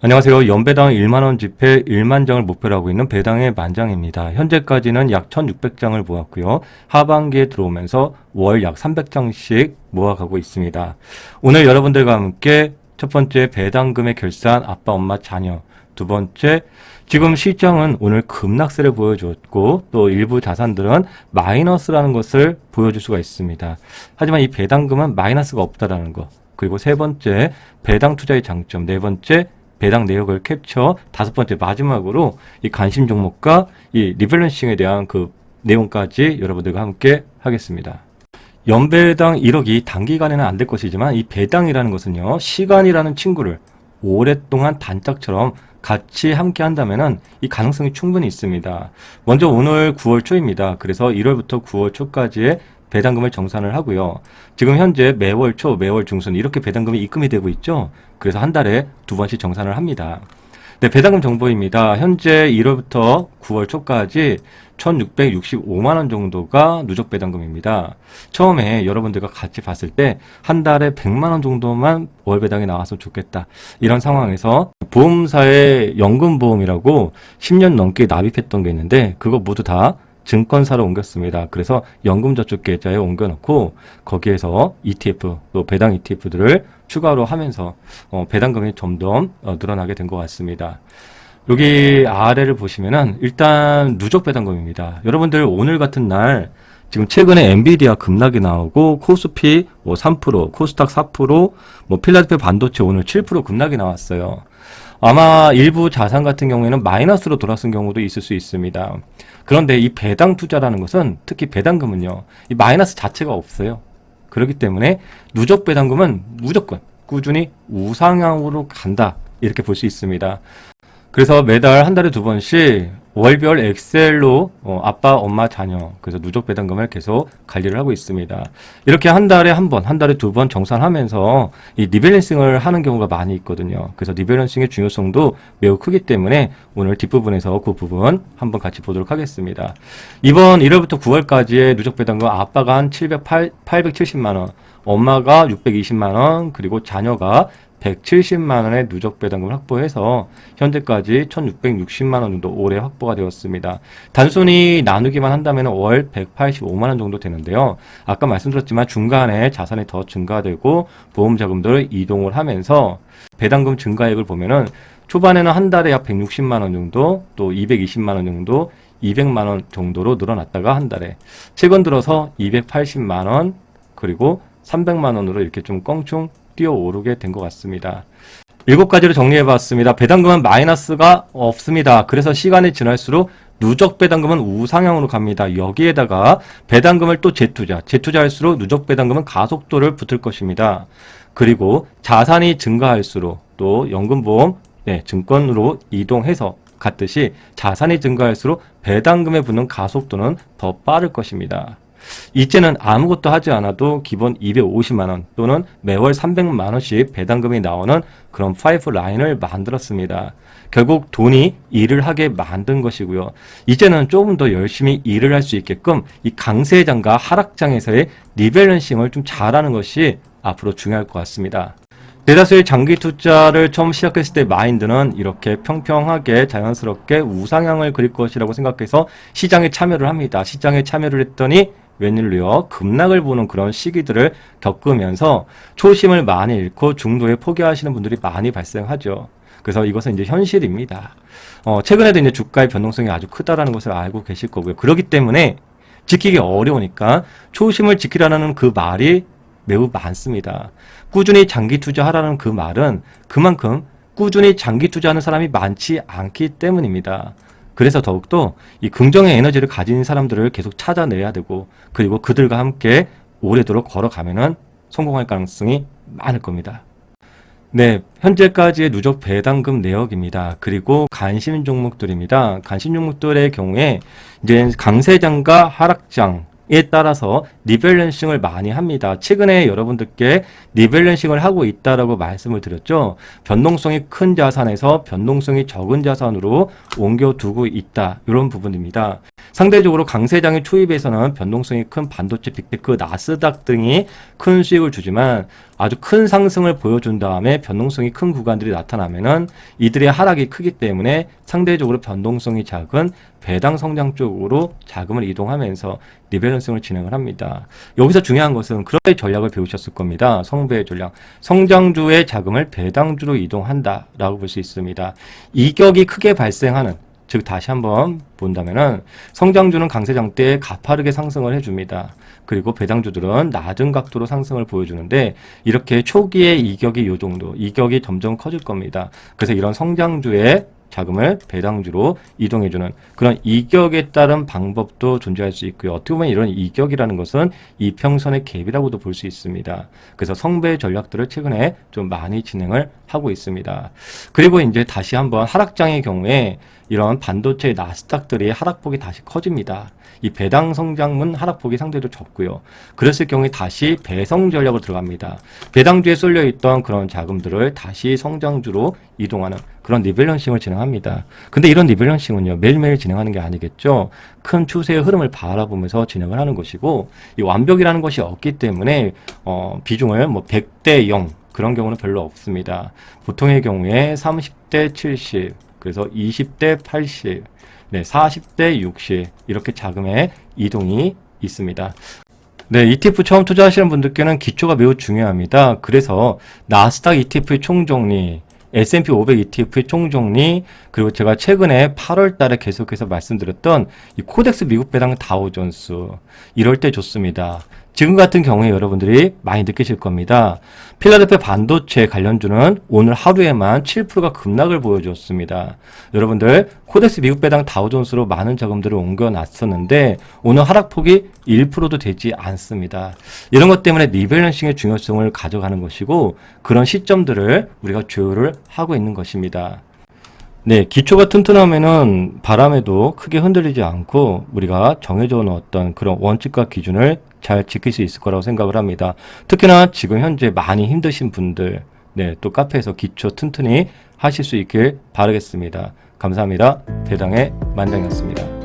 안녕하세요. 연배당 1만원 집회 1만 장을 목표로 하고 있는 배당의 만장입니다. 현재까지는 약 1600장을 모았고요. 하반기에 들어오면서 월 약 300장씩 모아가고 있습니다. 오늘 여러분들과 함께 첫 번째 배당금의 결산 아빠, 엄마, 자녀. 두 번째, 지금 시장은 오늘 급락세를 보여줬고 또 일부 자산들은 마이너스라는 것을 보여줄 수가 있습니다. 하지만 이 배당금은 마이너스가 없다라는 거. 그리고 세 번째, 배당 투자의 장점. 네 번째, 배당 내역을 캡처. 다섯 번째, 마지막으로 이 관심 종목과 이 리밸런싱에 대한 그 내용까지 여러분들과 함께 하겠습니다. 연배당 1억이 단기간에는 안 될 것이지만 이 배당이라는 것은요, 시간이라는 친구를 오랫동안 단짝처럼 같이 함께 한다면은 이 가능성이 충분히 있습니다. 먼저 오늘 9월 초입니다. 그래서 1월부터 9월 초까지의 배당금을 정산을 하고요. 지금 현재 매월 초, 매월 중순 이렇게 배당금이 입금이 되고 있죠. 그래서 한 달에 두 번씩 정산을 합니다. 네, 배당금 정보입니다. 현재 1월부터 9월 초까지 1,665만 원 정도가 누적 배당금입니다. 처음에 여러분들과 같이 봤을 때 한 달에 100만 원 정도만 월 배당이 나왔으면 좋겠다. 이런 상황에서 보험사의 연금 보험이라고 10년 넘게 납입했던 게 있는데 그거 모두 다 증권사로 옮겼습니다. 그래서 연금저축계좌에 옮겨놓고 거기에서 ETF 또 배당 ETF들을 추가로 하면서 어, 배당금이 점점 어, 늘어나게 된 것 같습니다. 여기 아래를 보시면은 일단 누적 배당금입니다. 여러분들 오늘 같은 날 지금 최근에 엔비디아 급락이 나오고 코스피 뭐 3%, 코스닥 4%, 뭐 필라델피아 반도체 오늘 7% 급락이 나왔어요. 아마 일부 자산 같은 경우에는 마이너스로 돌아선 경우도 있을 수 있습니다. 그런데 이 배당 투자라는 것은 특히 배당금은요, 이 마이너스 자체가 없어요. 그렇기 때문에 누적 배당금은 무조건 꾸준히 우상향으로 간다. 이렇게 볼 수 있습니다. 그래서 매달 한 달에 두 번씩 월별 엑셀로 어, 아빠, 엄마, 자녀 그래서 누적 배당금을 계속 관리를 하고 있습니다. 이렇게 한 달에 한 번, 한 달에 두 번 정산하면서 이 리밸런싱을 하는 경우가 많이 있거든요. 그래서 리밸런싱의 중요성도 매우 크기 때문에 오늘 뒷부분에서 그 부분 한번 같이 보도록 하겠습니다. 이번 1월부터 9월까지의 누적 배당금 아빠가 한 708, 870만 원, 엄마가 620만 원, 그리고 자녀가 170만 원의 누적 배당금을 확보해서 현재까지 1660만 원 정도 올해 확보가 되었습니다. 단순히 나누기만 한다면 월 185만 원 정도 되는데요. 아까 말씀드렸지만 중간에 자산이 더 증가되고 보험 자금들을 이동을 하면서 배당금 증가액을 보면은 초반에는 한 달에 약 160만 원 정도, 또 220만 원 정도, 200만 원 정도로 늘어났다가 한 달에 최근 들어서 280만 원 그리고 300만 원으로 이렇게 좀 껑충 뛰어오르게 된 것 같습니다. 일곱 가지로 정리해 봤습니다. 배당금은 마이너스가 없습니다. 그래서 시간이 지날수록 누적 배당금은 우상향으로 갑니다. 여기에다가 배당금을 또 재투자, 재투자할수록 누적 배당금은 가속도를 붙을 것입니다. 그리고 자산이 증가할수록 또 연금보험, 네, 증권으로 이동해서 갔듯이 자산이 증가할수록 배당금에 붙는 가속도는 더 빠를 것입니다. 이제는 아무것도 하지 않아도 기본 250만 원 또는 매월 300만 원씩 배당금이 나오는 그런 파이프 라인을 만들었습니다. 결국 돈이 일을 하게 만든 것이고요. 이제는 조금 더 열심히 일을 할 수 있게끔 이 강세장과 하락장에서의 리밸런싱을 좀 잘하는 것이 앞으로 중요할 것 같습니다. 대다수의 장기 투자를 처음 시작했을 때 마인드는 이렇게 평평하게 자연스럽게 우상향을 그릴 것이라고 생각해서 시장에 참여를 합니다. 시장에 참여를 했더니 웬일로요 급락을 보는 그런 시기들을 겪으면서 초심을 많이 잃고 중도에 포기하시는 분들이 많이 발생하죠. 그래서 이것은 이제 현실입니다. 어, 최근에도 이제 주가의 변동성이 아주 크다라는 것을 알고 계실 거고요. 그렇기 때문에 지키기 어려우니까 초심을 지키라는 그 말이 매우 많습니다. 꾸준히 장기 투자하라는 그 말은 그만큼 꾸준히 장기 투자하는 사람이 많지 않기 때문입니다. 그래서 더욱더 이 긍정의 에너지를 가진 사람들을 계속 찾아내야 되고 그리고 그들과 함께 오래도록 걸어가면은 성공할 가능성이 많을 겁니다. 네, 현재까지의 누적 배당금 내역입니다. 그리고 관심 종목들입니다. 관심 종목들의 경우에 이제 강세장과 하락장 에 따라서 리밸런싱을 많이 합니다. 최근에 여러분들께 리밸런싱을 하고 있다라고 말씀을 드렸죠. 변동성이 큰 자산에서 변동성이 적은 자산으로 옮겨두고 있다. 이런 부분입니다. 상대적으로 강세장의 초입에서는 변동성이 큰 반도체, 빅테크, 나스닥 등이 큰 수익을 주지만 아주 큰 상승을 보여준 다음에 변동성이 큰 구간들이 나타나면은 이들의 하락이 크기 때문에 상대적으로 변동성이 작은 배당 성장 쪽으로 자금을 이동하면서 리밸런싱을 진행을 합니다. 여기서 중요한 것은 그런 전략을 배우셨을 겁니다. 성배의 전략. 성장주의 자금을 배당주로 이동한다라고 볼 수 있습니다. 이격이 크게 발생하는 즉 다시 한번 본다면은 성장주는 강세장 때 가파르게 상승을 해줍니다. 그리고 배당주들은 낮은 각도로 상승을 보여주는데 이렇게 초기에 이격이 요 정도, 이격이 점점 커질 겁니다. 그래서 이런 성장주의 자금을 배당주로 이동해주는 그런 이격에 따른 방법도 존재할 수 있고요. 어떻게 보면 이런 이격이라는 것은 이평선의 갭이라고도 볼 수 있습니다. 그래서 성배 전략들을 최근에 좀 많이 진행을 하고 있습니다. 그리고 이제 다시 한번 하락장의 경우에 이런 반도체 나스닥들이 하락폭이 다시 커집니다. 이 배당 성장은 하락폭이 상대적으로 적고요. 그랬을 경우에 다시 배성 전략으로 들어갑니다. 배당주에 쏠려 있던 그런 자금들을 다시 성장주로 이동하는 그런 리밸런싱을 진행합니다. 근데 이런 리밸런싱은요, 매일매일 진행하는 게 아니겠죠. 큰 추세의 흐름을 바라보면서 진행을 하는 것이고, 이 완벽이라는 것이 없기 때문에, 어, 비중을 뭐 100대 0, 그런 경우는 별로 없습니다. 보통의 경우에 30대 70, 그래서 20대 80, 네, 40대 60 이렇게 자금의 이동이 있습니다. 네, ETF 처음 투자하시는 분들께는 기초가 매우 중요합니다. 그래서 나스닥 ETF의 총정리, S&P 500 ETF의 총정리, 그리고 제가 최근에 8월 달에 계속해서 말씀드렸던 이 코덱스 미국 배당 다우존스, 이럴 때 좋습니다. 지금 같은 경우에 여러분들이 많이 느끼실 겁니다. 필라델피아 반도체 관련주는 오늘 하루에만 7%가 급락을 보여줬습니다. 여러분들 코덱스 미국 배당 다우존스로 많은 자금들을 옮겨놨었는데 오늘 하락폭이 1%도 되지 않습니다. 이런 것 때문에 리밸런싱의 중요성을 가져가는 것이고 그런 시점들을 우리가 조율을 하고 있는 것입니다. 네, 기초가 튼튼하면은 바람에도 크게 흔들리지 않고 우리가 정해져 놓았던 그런 원칙과 기준을 잘 지킬 수 있을 거라고 생각을 합니다. 특히나 지금 현재 많이 힘드신 분들, 네, 또 카페에서 기초 튼튼히 하실 수 있길 바라겠습니다. 감사합니다. 대당의 만장이었습니다.